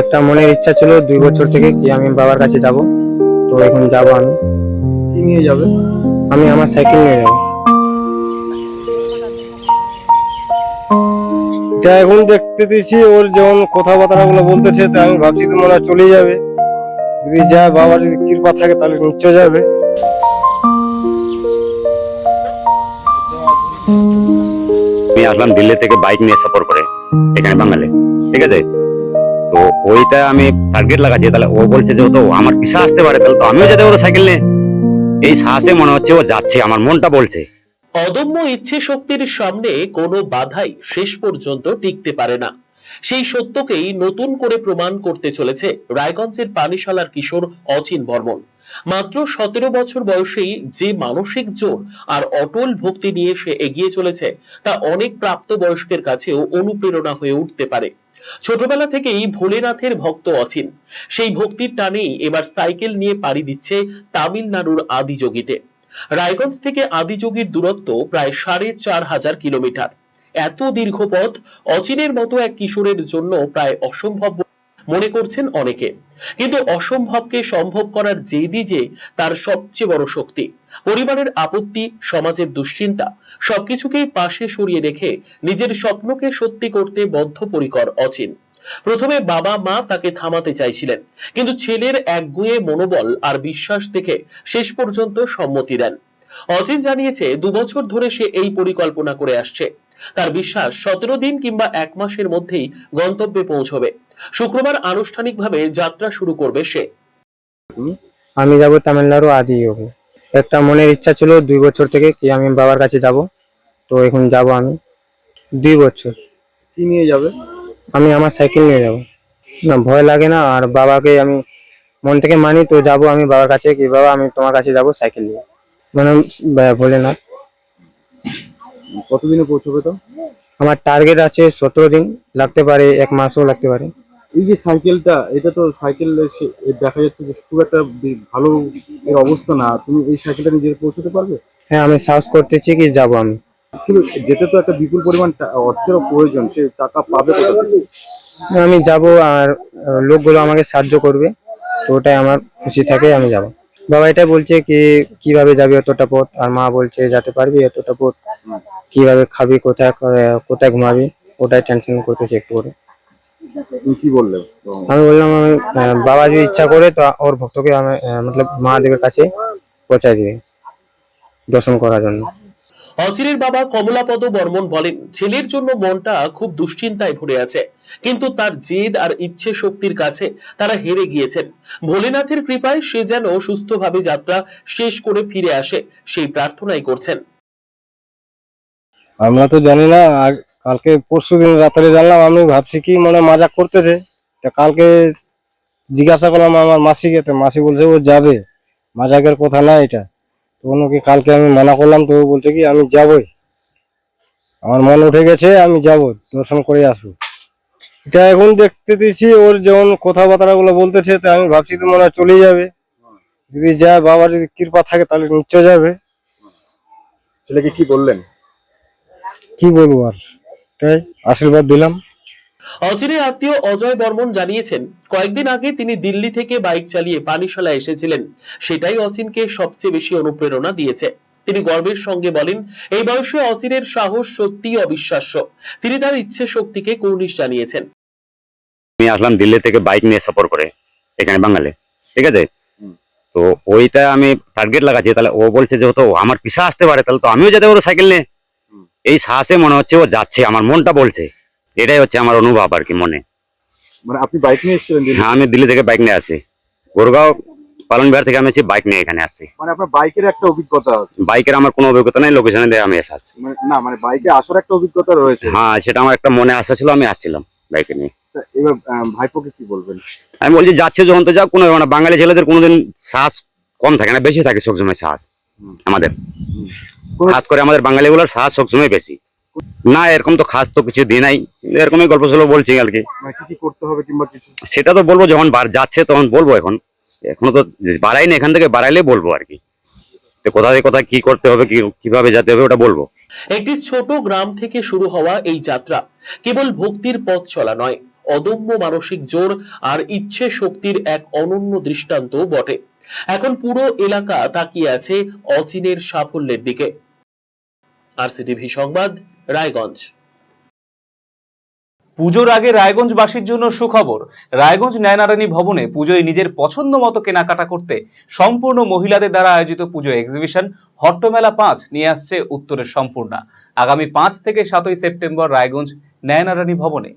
একটা মনের ইচ্ছা ছিল দুই বছর থেকে কি আমি বাবার কাছে যাব। তো এখন যাব আমি। কি নিয়ে যাবে? আমি আমার সাইকেল নিয়ে যাব। এটা এখন দেখতে দিচ্ছি ওর যেমন কথাবার্তা গুলো বলতেছে তা আমি ভাবছি তো মনে হয় চলে যাবে। যদি যা বাবার যদি কৃপা থাকে তাহলে নিশ্চয় যাবে। আমি আসলাম দিল্লি থেকে বাইক নিয়ে সফর করে এখানে বাঙালি ঠিক আছে? তো ওইটা আমি টার্গেট লাগাচ্ছি। তাহলে ও বলছে যে তো আমার পিছা আসতে পারে, তাহলে তো আমিও যেতে পারব সাইকেল নিয়ে। এই সাহসে মনে হচ্ছে ও যাচ্ছে, আমার মনটা বলছে। অদম্য ইচ্ছে শক্তির সামনে কোনো বাধাই শেষ পর্যন্ত টিকতে পারে না। সেই সত্যকেই নতুন করে প্রমাণ করতে চলেছে রায়গঞ্জের পানিশালার কিশোর অচিন বর্মন। মাত্র সতেরো বছর বয়সেই যে মানসিক জোর আর অটল ভক্তি নিয়ে সে এগিয়ে চলেছে, তা অনেক প্রাপ্ত বয়স্কের কাছেও অনুপ্রেরণা হয়ে উঠতে পারে। ছোটবেলা থেকেই ভোলেনাথের ভক্ত অচিন। সেই ভক্তির টানেই এবার সাইকেল নিয়ে পাড়ি দিচ্ছে তামিলনাড়ুর আদিযোগীতে। রায়গঞ্জ থেকে আদিযোগীর দূরত্ব প্রায় সাড়ে চার হাজার কিলোমিটার। এত দীর্ঘ পথ অচিনের মতো এক কিশোরের জন্য প্রায় অসম্ভব মনে করছেন অনেকে। কিন্তু অসম্ভবকে সম্ভব করার জেদি যে তার সবচেয়ে বড় শক্তি। পরিবারের আপত্তি, সমাজের দুশ্চিন্তা, সবকিছুকেই পাশে সরিয়ে রেখে নিজের স্বপ্নকে সত্যি করতে বদ্ধপরিকর, অচিন। প্রথমে বাবা, মা তাকে থামাতে চাইছিলেন, কিন্তু ছেলের একগুঁয়ে মনোবল আর বিশ্বাস দেখে শেষ পর্যন্ত সম্মতি দেন। অজিত জানিয়েছে, দুবছর ধরে সে এই পরিকল্পনা করে আসছে। তার বিশ্বাস সতেরো দিন কিংবা এক মাসের মধ্যেই গন্তব্যে পৌঁছবে। শুক্রবার আনুষ্ঠানিকভাবে যাত্রা শুরু করবে সে। আমি যাব তামিলনাড়ু আদি যোগে একটা মনের ইচ্ছা ছিল দুই বছর থেকে কি আমি বাবার কাছে যাব? তো এখন যাব আমি। দুই বছর। কি নিয়ে যাবে? আমি আমার সাইকেল নিয়ে যাব। না ভয় লাগে না আর বাবাকে আমি মন থেকে মানি তো যাব আমি বাবার কাছে কি বাবা আমি তোমার কাছে যাব সাইকেল নিয়ে। মানে বলে না কতদিনে পৌঁছবে তো আমার টার্গেট আছে সতেরো দিন লাগতে পারে এক মাসও লাগতে পারে। এই যে সাইকেলটা এটা তো সাইকেল দেখা যাচ্ছে যে খুব একটা ভালো এর অবস্থা না। তুমি এই সাইকেলটা নিজে পৌঁছতে পারবে? হ্যাঁ আমি সাহস করতেছি কি যাব আমি। কিন্তু যেতে তো একটা বিপুল পরিমাণ অর্থেরও প্রয়োজন সে টাকা পাবে কোথা থেকে? আমি যাব আর লোকগুলো আমাকে সাহায্য করবে তো ওটাই আমার খুশি থাকে আমি যাব। বাবা এটা বলছে কি কীভাবে যাবি এতটা পথ? আর মা বলছে যেতে পারবি এতটা পথ? কীভাবে খাবি কোথায় কোথায় ঘুমাবি? ওটাই টেনশন করতেছি একটু করে। তুমি কি বললে? আমি বললাম আমি বাবা যদি ইচ্ছা করে তো ওর ভক্তকে আমি মতলব মহাদেবের কাছে পৌঁছায় দিবে দর্শন করার জন্য। অচিরের বাবা কমলাপদ বর্মন বলেন ছেলের জন্য মনটা খুব দুশ্চিন্তায় ভরে আছে। কিন্তু তার জেদ আর ইচ্ছে শক্তির কাছে তারা হেরে গিয়েছেন। ভোলেনাথের কৃপায় সে যেন সুস্থভাবে যাত্রা শেষ করে ফিরে আসে সেই প্রার্থনাই করছেন। আমরা তো জানি না আর কালকে পরশু দিন রাত্রে জানলাম আমি ভাবছি কি মানে মজা করতেছে। তা কালকে জিজ্ঞাসা করলাম আমার মাসিকে তো মাসি বলছে ও যাবে। মজাকের কথা না এটা। তো ওনাকে কালকে আমি মানা করলাম? তো ও বলছে কি আমি যাবই। আমার মন উঠে গেছে আমি যাব দর্শন করে আসব। এটা এখন দেখতে দিচ্ছি ওর যেমন কথাবার্তা গুলো বলতেছে তা আমি ভাবছি তো মনে হয় চলে যাবে। যদি যায় বাবার যদি কৃপা থাকে তাহলে নিশ্চয় যাবে। ছেলেকে কি বললেন? কি বলব আর? তাই আশীর্বাদ দিলাম। অচিরের আত্মীয় অজয় বর্মন জানিয়েছেন কয়েকদিন আগে তিনি দিল্লি থেকে বাইক চালিয়ে পানিশালা এসেছিলেন। সেটাই অচিনকে সবচেয়ে বেশি অনুপ্রেরণা দিয়েছে। তিনি গর্বের সঙ্গে বলেন এই বয়সে অচিরের সাহস সত্যিই অবিশ্বাস্য। তিনি তার ইচ্ছে শক্তিকে কৌনিশ জানিয়েছেন। আমি আসলাম দিল্লি থেকে বাইক নিয়ে সফর করে এখানে বাঙালি ঠিক আছে? তো ওইটা আমি টার্গেট লাগাচ্ছি তাহলে ও বলছে যে ও তো আমার পিছা আসতে পারে তাহলে তো আমিও যেতে পারব সাইকেল নিয়ে। এই সাহসে মনে হচ্ছে ও যাচ্ছে আমার মনটা বলছে। এটাই হচ্ছে আমার অনুভব আর কি মনে। মানে আপনি বাইক নিয়ে এসেছিলেন? হ্যাঁ আমি দিল্লি থেকে বাইক নিয়ে আসি। গুরগাঁও পালন বিহার থেকে আমি এসে বাইক নিয়ে এখানে আসছি মানে আপনার বাইকের একটা অভিজ্ঞতা আছে? বাইকের আমার কোনো অভিজ্ঞতা নেই লোকেশনে দিয়ে আমি এসে আসছি মানে না মানে বাইকে আসার একটা অভিজ্ঞতা রয়েছে। হ্যাঁ সেটা আমার একটা মনে আশা ছিল আমি আসছিলাম বাইকে নিয়ে। এবার ভাইপোকে কি বলবেন? আমি বলছি যাচ্ছে যখন তো যাও কোনো ব্যাপার না। বাঙালি ছেলেদের কোনোদিন শ্বাস কম থাকে না বেশি থাকে সবসময় হুম। আমাদের। খাস করে আমাদের বাঙালিগুলোর সাহস সবসময় বেশি। না এরকম তো খাস তো কিছু দিই নাই। এরকমই গল্প সল্প বলছি আর কি মানে কি কি করতে হবে কিংবা কিছু? সেটা তো বলব যখন বার যাচ্ছে তখন বলব এখন। এখনও তো বাড়াইনি এখান থেকে বাড়াইলে বলব আর কি। তো কোথা থেকে কোথায় কি করতে হবে কি কীভাবে যেতে হবে ওটা বলব। একটি ছোট গ্রাম থেকে শুরু হওয়া এই যাত্রা কেবল ভক্তির পথ চলা নয় অদম্য মানসিক জোর আর ইচ্ছে শক্তির এক অনন্য দৃষ্টান্ত বটে। এখন পুরো এলাকা তাকিয়ে আছে অচিনের সাফল্যের দিকে। আরসিটিভি সংবাদ, রায়গঞ্জ। পুজোর আগে রায়গঞ্জবাসীর জন্য সুখবর। রায়গঞ্জ ন্যায়নারায়ণী ভবনে পুজোয় নিজের পছন্দ মতো কেনাকাটা করতে সম্পূর্ণ মহিলাদের দ্বারা আয়োজিত পুজো এক্সিবিশন হট্টমেলা পাঁচ নিয়ে আসছে উত্তরের সম্পূর্ণা। আগামী পাঁচ থেকে সাতই সেপ্টেম্বর রায়গঞ্জ ন্যায়নারায়ণী ভবনে।